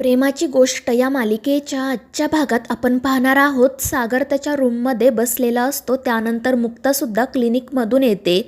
प्रेमाची गोष्ट या मालिकेच्या आजच्या भागात आपण पाहणार आहोत. सागर त्याच्या रूममध्ये बसलेला असतो. त्यानंतर मुक्तासुद्धा क्लिनिकमधून येते.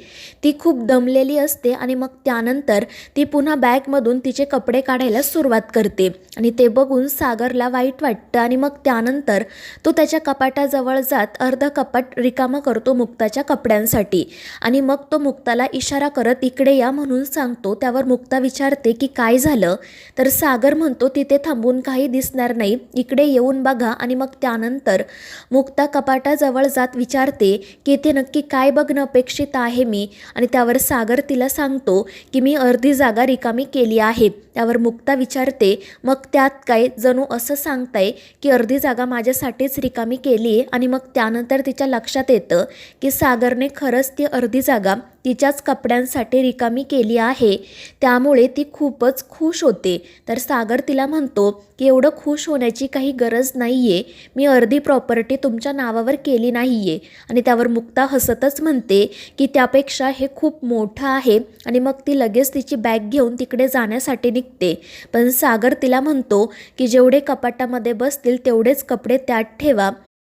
ती खूप दमलेली असते आणि मग त्यानंतर ती पुन्हा बॅगमधून तिचे कपडे काढायला सुरुवात करते. आणि ते बघून सागरला वाईट वाटतं आणि मग त्यानंतर तो त्याच्या कपाटाजवळ जात अर्ध कपाट रिकामं करतो मुक्ताच्या कपड्यांसाठी. आणि मग तो मुक्ताला इशारा करत इकडे या म्हणून सांगतो. त्यावर मुक्ता विचारते की काय झालं? तर सागर म्हणतो तिथे थांबून काही दिसणार नाही. इकडे येऊन बघा आणि मग त्यानंतर मुक्ता कपाटाजवळ जात विचारते की इथे नक्की काय बघणं अपेक्षित आहे मी? आणि त्यावर सागर तिला सांगतो की मी अर्धी जागा रिकामी केली आहे. त्यावर मुक्ता विचारते मग त्यात काय? जणू असं सांगताय की अर्धी जागा माझ्यासाठीच रिकामी केली आहे आणि मग त्यानंतर तिच्या लक्षात येतं की सागरने खरंच ती अर्धी जागा तिच्याच कपड्यांसाठी रिकामी केली आहे. त्यामुळे ती खूपच खुश होते. तर सागर तिला म्हणतो की एवढं खुश होण्याची काही गरज नाही आहे मी अर्धी प्रॉपर्टी तुमच्या नावावर केली नाही आहे आणि त्यावर मुक्ता हसतच म्हणते की त्यापेक्षा हे खूप मोठं आहे. आणि मग ती लगेच तिची बॅग घेऊन तिकडे जाण्यासाठी निघते. पण सागर तिला म्हणतो की जेवढे कपाटामध्ये बसतील तेवढेच कपडे त्यात ठेवा.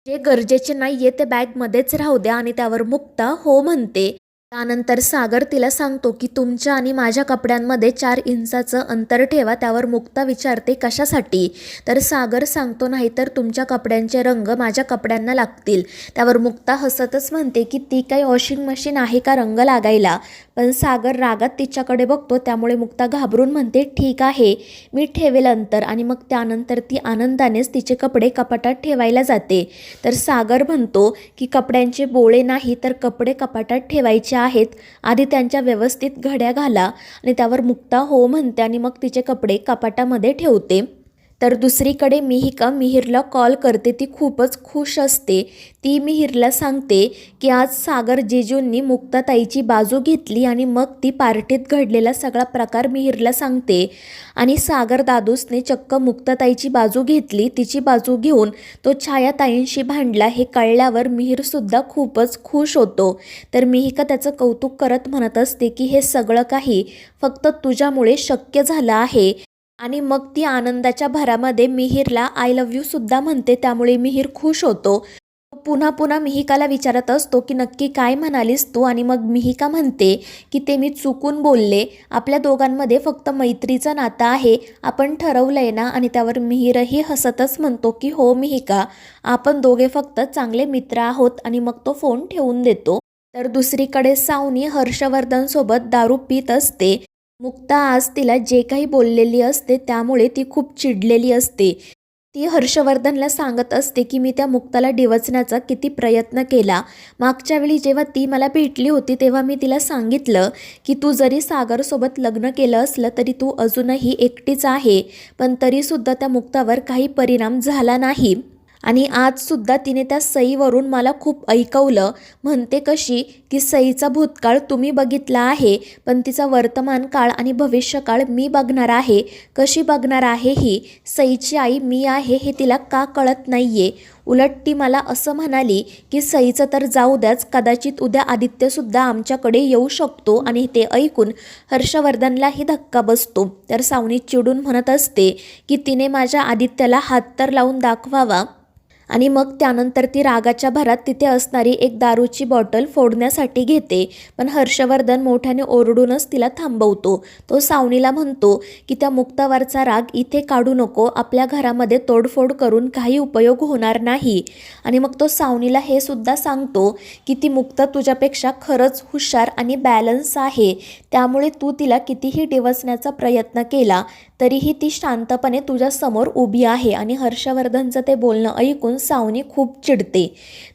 जे गरजेचे नाही आहे ते बॅगमध्येच राहू द्या. आणि त्यावर मुक्ता हो म्हणते. त्यानंतर सागर तिला सांगतो की तुमच्या आणि माझ्या कपड्यांमध्ये चार इंचाचं अंतर ठेवा त्यावर मुक्ता विचारते कशासाठी तर सागर सांगतो नाही तर तुमच्या कपड्यांचे रंग माझ्या कपड्यांना लागतील त्यावर मुक्ता हसतच म्हणते की ती काही वॉशिंग मशीन आहे का रंग लागायला? पण सागर रागात तिच्याकडे बघतो त्यामुळे मुक्ता घाबरून म्हणते ठीक आहे मी ठेवेल अंतर आणि मग त्यानंतर ती आनंदानेच तिचे कपडे कपाटात ठेवायला जाते तर सागर म्हणतो की कपड्यांचे बोळे नाही तर कपडे कपाटात ठेवायचे आहेत आधी त्यांच्या व्यवस्थित घड्या घाला आणि त्यावर मुक्ता हो म्हणते आणि मग तिचे कपडे कपाटामध्ये ठेवते. तर दुसरीकडे मिहिका मिहिरला कॉल करते. ती खूपच खुश असते. ती मिहिरला सांगते की आज सागर जेजूंनी मुक्ताताईची बाजू घेतली आणि मग ती पार्टीत घडलेला सगळा प्रकार मिहिरला सांगते. आणि सागर दादूसने चक्क मुक्ताताईची बाजू घेतली. तिची बाजू घेऊन तो छायाताईंशी भांडला. हे कळल्यावर मिहिरसुद्धा खूपच खुश होतो. तर मिहिका त्याचं कौतुक करत म्हणत असते की हे सगळं काही फक्त तुझ्यामुळे शक्य झालं आहे. आणि मग ती आनंदाच्या भरामध्ये मिहिरला आय लव्ह यू सुद्धा म्हणते. त्यामुळे मिहिर खुश होतो. पुन्हा पुन्हा मिहिकाला विचारत असतो की नक्की काय म्हणालीस तू? आणि मग मिहिका म्हणते की ते मी चुकून बोलले. आपल्या दोघांमध्ये फक्त मैत्रीचं नातं आहे. आपण ठरवलंय ना? आणि त्यावर मिहिरही हसतच म्हणतो की हो मिहिका आपण दोघे फक्त चांगले मित्र आहोत. आणि मग तो फोन ठेवून देतो. तर दुसरीकडे सावनी हर्षवर्धनसोबत दारू पित असते. मुक्ता आज तिला जे काही बोललेली असते त्यामुळे ती खूप चिडलेली असते. ती हर्षवर्धनला सांगत असते की मी त्या मुक्ताला डिवचण्याचा किती प्रयत्न केला. मागच्या वेळी जेव्हा ती मला भेटली होती तेव्हा मी तिला सांगितलं की तू जरी सागरसोबत लग्न केलं असलं तरी तू अजूनही एकटीच आहे. पण तरीसुद्धा त्या मुक्तावर काही परिणाम झाला नाही. आणि आजसुद्धा तिने त्या सईवरून मला खूप ऐकवलं. म्हणते कशी की सईचा भूतकाळ तुम्ही बघितला आहे पण तिचा वर्तमान काळ आणि भविष्यकाळ मी बघणार आहे कशी बघणार आहे ही? सईची आई मी आहे हे तिला का कळत नाही आहे उलट ती मला असं म्हणाली की सईचं तर जाऊ द्याच कदाचित उद्या आदित्यसुद्धा आमच्याकडे येऊ शकतो आणि ते ऐकून हर्षवर्धनलाही धक्का बसतो. तर सावनी चिडून म्हणत असते की तिने माझ्या आदित्याला हात तर लावून दाखवावा. आणि मग त्यानंतर ती रागाच्या भरात तिथे असणारी एक दारूची बॉटल फोडण्यासाठी घेते. पण हर्षवर्धन मोठ्याने ओरडूनच तिला थांबवतो. तो सावनीला म्हणतो की त्या मुक्तावरचा राग इथे काढू नको. आपल्या घरामध्ये तोडफोड करून काही उपयोग होणार नाही. आणि मग तो सावनीला हे सुद्धा सांगतो की ती मुक्ता तुझ्यापेक्षा खरंच हुशार आणि बॅलन्स आहे. त्यामुळे तू तिला कितीही डिवसण्याचा प्रयत्न केला तरीही ती शांतपणे तुझ्यासमोर उभी आहे आणि हर्षवर्धनचं ते बोलणं ऐकून सावनी खूप चिडते.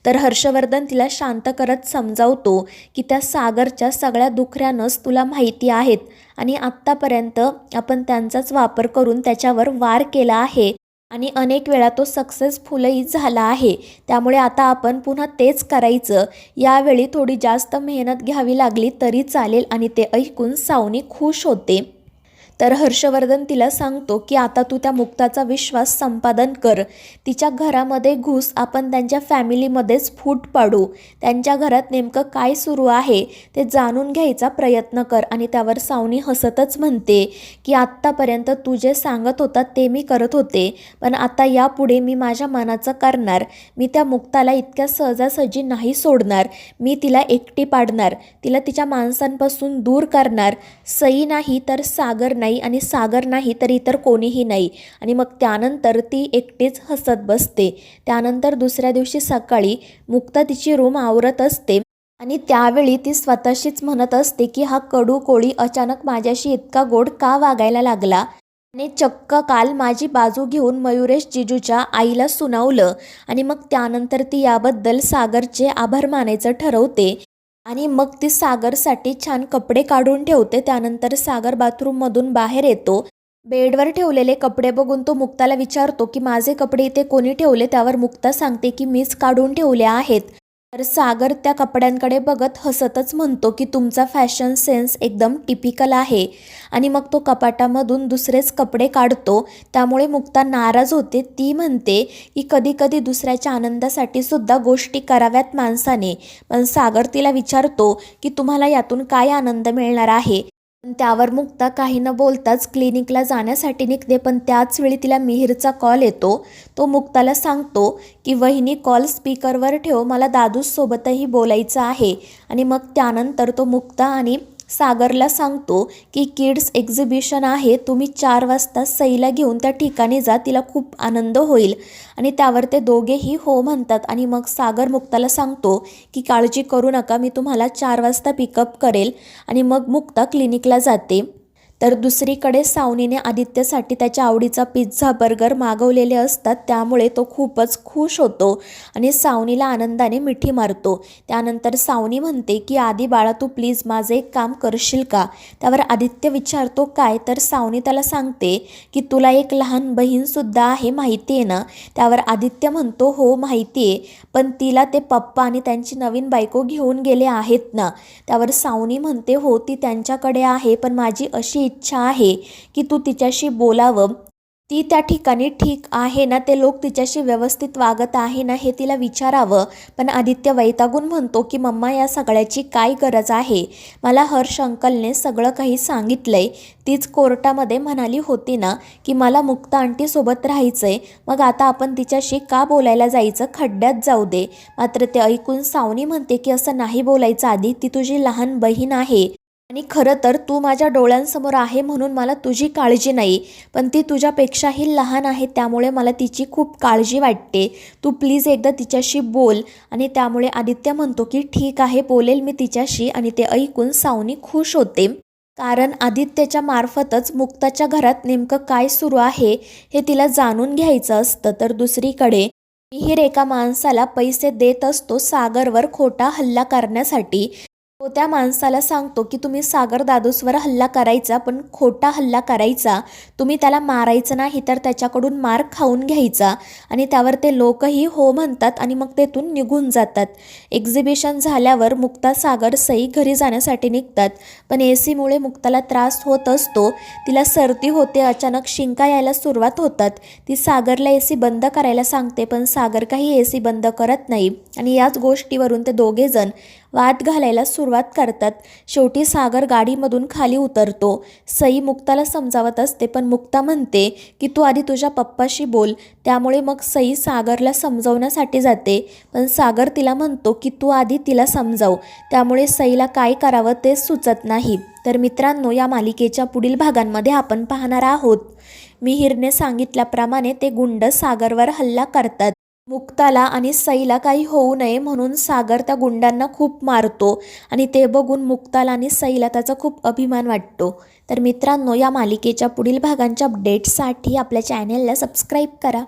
तर हर्षवर्धन तिला शांत करत समजावतो की त्या सागरच्या सगळ्या दुखऱ्यानंच तुला माहिती आहेत आणि आत्तापर्यंत आपण त्यांचाच वापर करून त्याच्यावर वार केला आहे आणि अनेक वेळा तो सक्सेसफुलही झाला आहे. त्यामुळे आता आपण पुन्हा तेच करायचं. यावेळी थोडी जास्त मेहनत घ्यावी लागली तरी चालेल आणि ते ऐकून सावनी खुश होते. तर हर्षवर्धन तिला सांगतो की आता तू त्या मुक्ताचा विश्वास संपादन कर. तिच्या घरामध्ये घुस. आपण त्यांच्या फॅमिलीमध्येच फूट पाडू. त्यांच्या घरात नेमकं काय सुरू आहे ते जाणून घ्यायचा प्रयत्न कर. आणि त्यावर सावनी हसतच म्हणते की आत्तापर्यंत तू जे सांगत होता ते मी करत होते. पण आता यापुढे मी माझ्या मनाचं करणार. मी त्या मुक्ताला इतक्या सहजासहजी नाही सोडणार. मी तिला एकटी पाडणार. तिला तिच्या माणसांपासून दूर करणार. सई नाही तर सागर नाही. नाही आणि सागर नाही तर इतर कोणीही नाही. आणि मग त्यानंतर ती एकटीच हसत बसते. त्यानंतर दुसऱ्या दिवशी सकाळी मुक्ता तिची रूम आवरत असते आणि त्यावेळी ती स्वतःशीच म्हणत असते की हा कडू कोळी अचानक माझ्याशी इतका गोड का वागायला लागला? आणि चक्क काल माझी बाजू घेऊन मयुरेश जिजूच्या आईला सुनावलं. आणि मग त्यानंतर ती याबद्दल सागरचे आभार मानायचं ठरवते. आणि मग ती सागरसाठी छान कपडे काढून ठेवते. त्यानंतर सागर बाथरूममधून बाहेर येतो. बेडवर ठेवलेले कपडे बघून तो मुक्ताला विचारतो की माझे कपडे इथे कोणी ठेवले? त्यावर मुक्ता सांगते की मीच काढून ठेवले आहेत. तर सागर त्या कपड्यांकडे बघत हसतच म्हणतो की तुमचा फॅशन सेन्स एकदम टिपिकल आहे. आणि मग तो कपाटामधून दुसरेच कपडे काढतो. त्यामुळे मुक्ता नाराज होते. ती म्हणते की कधीकधी दुसऱ्याच्या आनंदासाठी सुद्धा गोष्टी कराव्यात माणसाने. पण सागर तिला विचारतो की तुम्हाला यातून काय आनंद मिळणार आहे? त्यावर मुक्ता काही न बोलताच क्लिनिकला जाण्यासाठी निघते पण त्याच वेळी तिला मिहीरचा कॉल येतो. तो मुक्ताला सांगतो की वहिनी कॉल स्पीकरवर ठेव मला दादूसोबतही बोलायचं आहे. आणि मग त्यानंतर तो मुक्ता आणि सागरला सांगतो की किड्स एक्झिबिशन आहे तुम्ही चार वाजता सईला घेऊन त्या ठिकाणी जा तिला खूप आनंद होईल. आणि त्यावर ते दोघेही हो म्हणतात. आणि मग सागर मुक्ताला सांगतो की काळजी करू नका मी तुम्हाला चार वाजता पिकअप करेल. आणि मग मुक्ता क्लिनिकला जाते. तर दुसरीकडे सावनीने आदित्यसाठी त्याच्या आवडीचा पिझ्झा बर्गर मागवलेले असतात. त्यामुळे तो खूपच खुश होतो आणि सावनीला आनंदाने मिठी मारतो. त्यानंतर सावनी म्हणते की आधी बाळा तू प्लीज माझं एक काम करशील का? त्यावर आदित्य विचारतो काय? तर सावनी त्याला सांगते की तुला एक लहान बहीणसुद्धा आहे माहिती आहे ना? त्यावर आदित्य म्हणतो हो माहिती आहे पण तिला ते पप्पा आणि त्यांची नवीन बायको घेऊन गेले आहेत ना? त्यावर सावनी म्हणते हो ती त्यांच्याकडे आहे पण माझी अशी इच्छा आहे की तू तिच्याशी बोलावं. ती त्या ठिकाणी ठीक आहे ना? ते लोक तिच्याशी व्यवस्थित वागत आहे ना हे तिला विचारावं. पण आदित्य वैतागून म्हणतो की मम्मा या सगळ्याची काय गरज आहे? मला हर्ष अंकलने सगळं काही सांगितलंय. तीच कोर्टामध्ये म्हणाली होती ना की मला मुक्ता आंटीसोबत राहायचंय. मग आता आपण तिच्याशी का बोलायला जायचं? खड्ड्यात जाऊ दे. मात्र ते ऐकून सावनी म्हणते की असं नाही बोलायचं आधी. ती तुझी लहान बहीण आहे. आणि खरं तर तू माझ्या डोळ्यांसमोर आहे म्हणून मला तुझी काळजी नाही पण ती तुझ्यापेक्षाही लहान आहे त्यामुळे मला तिची खूप काळजी वाटते. तू प्लीज एकदा तिच्याशी बोल आणि त्यामुळे आदित्य म्हणतो की ठीक आहे बोलेल मी तिच्याशी आणि ते ऐकून सावनी खुश होते. कारण आदित्यच्या मार्फतच मुक्ताच्या घरात नेमकं काय सुरू आहे हे तिला जाणून घ्यायचं असतं. तर दुसरीकडे मिहीर एका माणसाला पैसे देत असतो सागरवर खोटा हल्ला करण्यासाठी. तो त्या माणसाला सांगतो की तुम्ही सागर दादूसवर हल्ला करायचा पण खोटा हल्ला करायचा. तुम्ही त्याला मारायचं नाही तर त्याच्याकडून मार खाऊन घ्यायचा. आणि त्यावर ते लोकही हो म्हणतात आणि मग तेथून निघून जातात. एक्झिबिशन झाल्यावर मुक्ता सागर सई घरी जाण्यासाठी निघतात. पण ए सीमुळे मुक्ताला त्रास होत असतो. तिला सर्दी होते अचानक शिंका यायला सुरुवात होतात. ती सागरला ए सी बंद करायला सांगते पण सागर काही ए सी बंद करत नाही. आणि याच गोष्टीवरून ते दोघेजण वाद घालायला सुरुवात करतात. शेवटी सागर गाडीमधून खाली उतरतो. सई मुक्ताला समजावत असते पण मुक्ता म्हणते की तू आधी तुझ्या पप्पाशी बोल. त्यामुळे मग सई सागरला समजवण्यासाठी जाते. पण सागर तिला म्हणतो की तू आधी तिला समजाव. त्यामुळे सईला काय करावं ते सुचत नाही. तर मित्रांनो या मालिकेच्या पुढील भागांमध्ये आपण पाहणार आहोत. मिहिरने सांगितल्याप्रमाणे ते गुंड सागरवर हल्ला करतात. मुक्ताला आणि सईला काही होऊ नये म्हणून सागर त्या गुंडांना खूप मारतो आणि ते बघून मुक्ताला आणि सईला त्याचा खूप अभिमान वाटतो. तर मित्रांनो या मालिकेच्या पुढील भागांच्या अपडेट्ससाठी आपल्या चॅनेलला सबस्क्राईब करा.